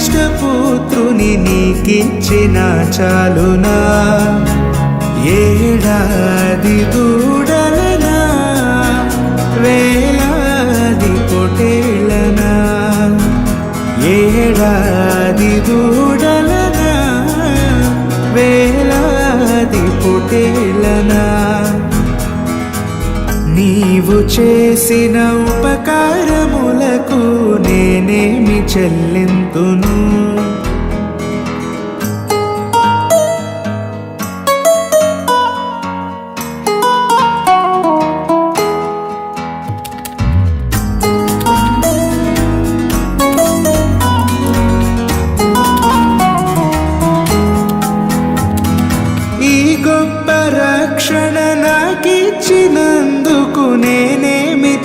జ్యేష్ఠపుత్రుని జ్యేష్ఠ నీకిచ్చిన చాలునా? ఏడాది దూడలనా? వేలాది పొటేళ్ళనా ఏడాది దూడలనా? వేలాది పొటేళ్ళనా నీవు చేసిన ఉపకారములకు నేనేమి చెల్లింతును?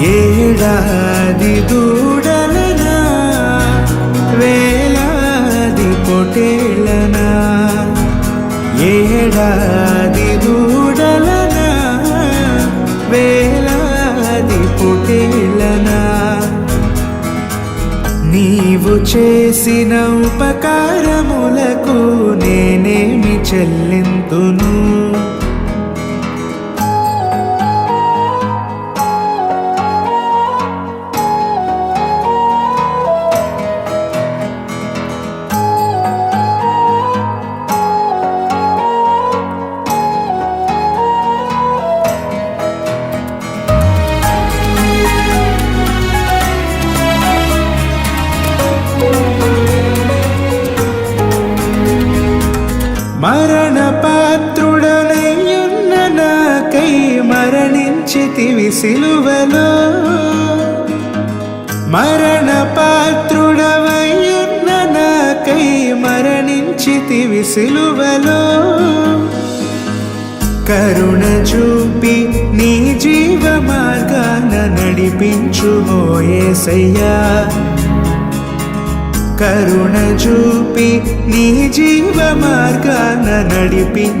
ఏడాది దూడలనా వేలాది పొటేళ్ళనా ఏడాది దూడలనా వేలాది పొటేళ్ళనా నీవు చేసిన ఉపకారములకు నేనేమి చెల్లింతును? మరణించితివి సిలువలో మరణ పాత్రుడవయ్యున్న నాకై మరణించితివి సిలువలో. కరుణ చూపి నీ జీవ మార్గాన నడిపించుమోయేసయ్యా కరుణ చూపి నీ జీవ మార్గాన నడిపించుమోయేసయ్యా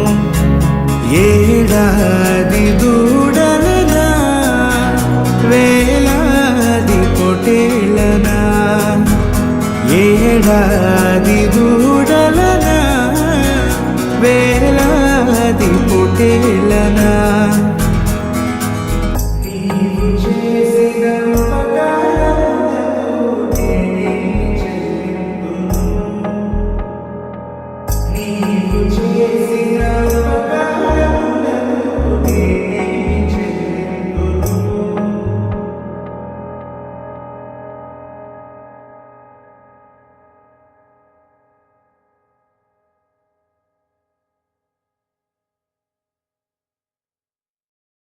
ఏడాది దూడలనా వేలాది పొటేలనా ఏడాది దూడలనా వేలాది పొటేల